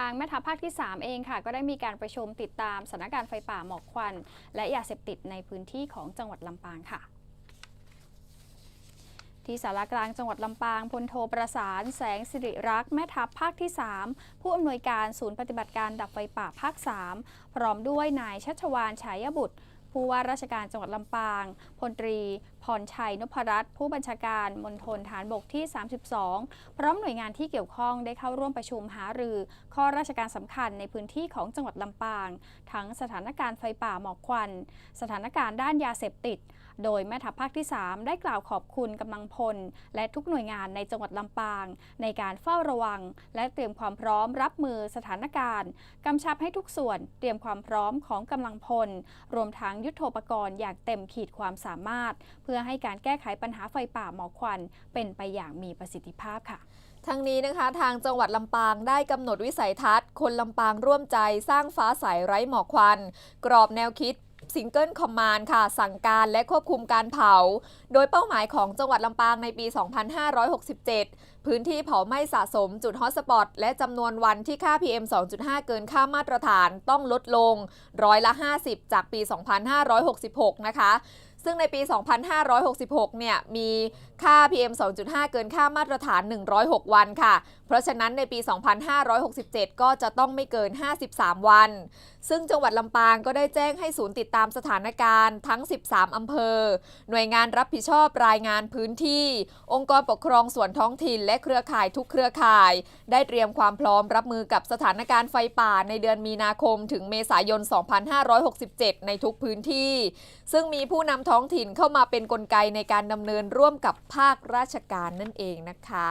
ทางแม่ทัพภาคที่ 3 เองค่ะ ก็ได้มีการประชุมติดตามสถานการณ์ไฟป่าหมอกควัน และยาเสพติดในพื้นที่ของจังหวัดลำปางค่ะ ที่สารากลางจังหวัดลำปางพลโทประสาน แสงสิริรักษ์แม่ทัพภาคที่ 3 ผู้อำนวยการศูนย์ปฏิบัติการดับไฟป่าภาค 3 พร้อมด้วยนายชัชวานฉายบุตร ผู้ว่าราชการจังหวัดลำปาง พลตรี พรชัยนพรัตน์ผู้บัญชาการมณฑลฐานบกที่ 32 พร้อมหน่วยงานที่เกี่ยวข้องได้เข้าร่วมประชุมหารือ ข้อราชการสำคัญในพื้นที่ของจังหวัดลำปาง ทั้งสถานการณ์ไฟป่าหมอกควัน สถานการณ์ด้านยาเสพติด โดยแม่ทัพภาคที่ 3 ได้กล่าวขอบคุณกำลังพล และทุกหน่วยงานในจังหวัดลำปาง ในการเฝ้าระวัง และเตรียมความพร้อมรับมือสถานการณ์กำชับให้ทุกส่วนเตรียมความพร้อมของกำลังพล รวมทั้งยุทโธปกรณ์อย่างเต็มขีดความสามารถ เพื่อให้การแก้ไขปัญหาไฟป่าหมอกควัน เป็นไปอย่างมีประสิทธิภาพค่ะทั้งนี้นะคะทางจังหวัดลำปางได้กำหนดวิสัยทัศน์ คนลำปางร่วมใจสร้างฟ้าใสไร้หมอกควัน กรอบแนวคิด ซิงเกิลคอมมานด์ค่ะ สั่งการและควบคุมการเผา โดยเป้าหมายของจังหวัดลำปางในปี 2567 พื้นที่เผาไหม้สะสมจุดฮอตสปอต และจำนวนวันที่ค่า PM 2.5 เกินค่ามาตรฐานต้องลดลงร้อยละ 50 จากปี 2566 นะคะ ซึ่งในปี 2566 เนี่ย มีค่า PM 2.5 เกินค่ามาตรฐาน 106 วันค่ะ เพราะฉะนั้นในปี 2567 ก็จะต้องไม่เกิน 53 วัน ซึ่งจังหวัดลำปางก็ได้แจ้งให้ศูนย์ติดตามสถานการณ์ทั้ง 13 อำเภอ หน่วยงานรับผิดชอบรายงานพื้นที่ องค์กรปกครองส่วนท้องถิ่น และเครือข่ายทุกเครือข่าย ได้เตรียมความพร้อมรับมือกับสถานการณ์ไฟป่าในเดือนมีนาคม ถึงเมษายน 2567 ในทุกพื้นที่ ซึ่งมีผู้นำท้องถิ่นเข้ามาเป็นนกลไกในการดำเนินร่วมกับภาคราชการนั่นเองนะคะ